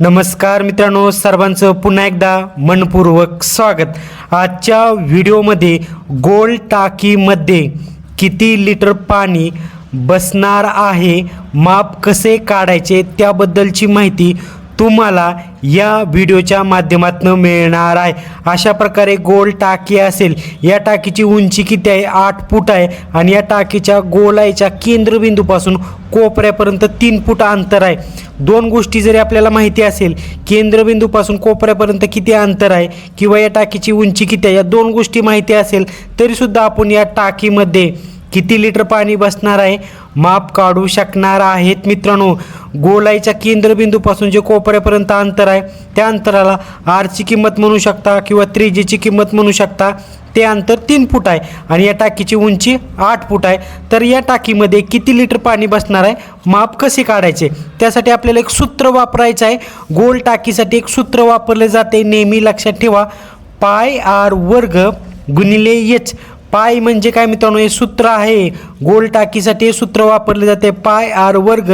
नमस्कार मित्रांनो सर्वांचं पुन्हा एकदा मनपूर्वक स्वागत. आजच्या व्हिडिओमध्ये गोल टाकीमध्ये किती लिटर पाणी बसणार आहे माप कसे काढायचे त्याबद्दलची माहिती तुम्हाला या व्हिडिओच्या माध्यमातून मिळणार आहे. अशा प्रकारे गोल टाकी असेल. या टाकीची उंची किती आहे? आठ फूट आहे. आणि या टाकीच्या गोलाईच्या केंद्रबिंदूपासून कोपऱ्यापर्यंत तीन फूट अंतर आहे. दोन गोष्टी जरी आपल्याला माहिती असेल केंद्रबिंदूपासून कोपऱ्यापर्यंत किती अंतर आहे किंवा या टाकीची उंची किती आहे या दोन गोष्टी माहिती असेल तरीसुद्धा आपण या टाकीमध्ये किती लिटर पाणी बसणार आहे? माप काढू शकणार आहेत मित्रांनो. गोलाईच्या केंद्रबिंदूपासून जे कोपऱ्यापर्यंत अंतर आहे त्या अंतराला आरची किंमत म्हणू शकता किंवा त्रिजीची किंमत म्हणू शकता ते अंतर तीन फूट आहे. आणि या टाकीची उंची आठ फूट आहे. तर या टाकीमध्ये किती लिटर पाणी बसणार आहे माप कसे काढायचे? त्यासाठी आपल्याला एक सूत्र वापरायचं आहे. गोल टाकीसाठी एक सूत्र वापरले जाते. नेहमी लक्षात ठेवा पाय आर वर्ग गुणिले एच पाय म्हणजे काय मित्रांनो? हे सूत्र आहे. गोल टाकीसाठी सूत्र वापरले जाते. पाय आर वर्ग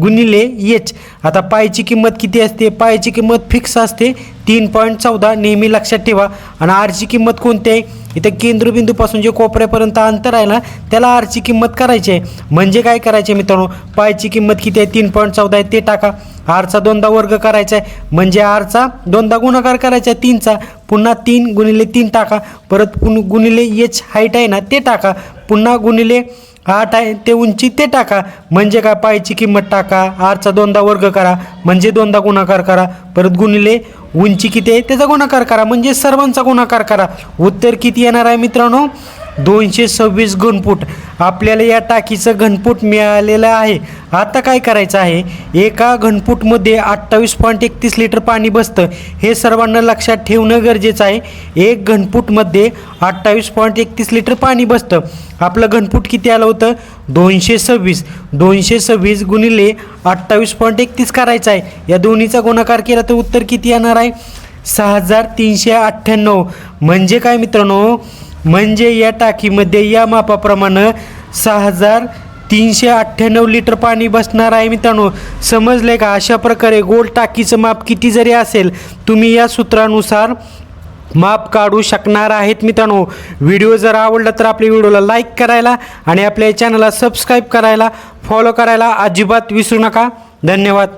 गुणिले एच आता पायची किंमत किती असते? पायची किंमत फिक्स असते. तीन पॉईंट चौदा नेहमी लक्षात ठेवा. आणि आरची किंमत कोणती आहे? इथं केंद्रबिंदूपासून जे कोपऱ्यापर्यंत अंतर आहे ना त्याला आरची किंमत करायची आहे. म्हणजे काय करायचे मित्रांनो? पायची किंमत किती आहे? तीन पॉईंट चौदा आहे. ते टाका. आरचा दोनदा वर्ग करायचा आहे. म्हणजे आरचा दोनदा गुणाकार करायचा आहे. तीनचा. पुन्हा तीन गुणिले तीन टाका. परत गुणिले एच हाईट आहे ना ते टाका. पुन्हा गुणिले आठ आहे ते उंची ते टाका. म्हणजे काय? पायची किंमत टाका. आरचा दोनदा वर्ग करा. म्हणजे दोनदा गुणाकार करा. परत गुणिले उंची किती आहे त्याचा गुणाकार करा. म्हणजे सर्वांचा गुणाकार करा. उत्तर किती येणार आहे मित्रांनो? दोनशे सव्वीस घनफूट. आपल्याला या टाकीचं घनफूट मिळालेलं आहे. आता काय करायचं आहे? एका घनफूटमध्ये अठ्ठावीस पॉईंट एकतीस लिटर पाणी बसतं. हे सर्वांना लक्षात ठेवणं गरजेचं आहे. एक घनफूटमध्ये अठ्ठावीस पॉईंट एकतीस लिटर पाणी बसतं. आपलं घनफूट किती आलं होतं? दोनशे सव्वीस. दोनशे सव्वीस गुणिले अठ्ठावीस पॉईंट एकतीस करायचं आहे. या दोन्हीचा गुणाकार केला तर उत्तर किती येणार आहे? सहा हजार तीनशे अठ्ठ्याण्णव. म्हणजे काय मित्रांनो? म्हणजे या टाकीमध्ये या मापाप्रमाणे सहा हजार तीनशे अठ्ठ्याण्णव लिटर पाणी बसणार आहे मित्रांनो. समजले का? अशा प्रकारे गोल टाकीचं माप किती जरी असेल तुम्ही या सूत्रानुसार माप काढू शकणार आहेत मित्रांनो. व्हिडिओ जर आवडला तर आपल्या व्हिडिओला लाईक करायला आणि आपल्या चॅनलला सबस्क्राईब करायला फॉलो करायला अजिबात विसरू नका. धन्यवाद.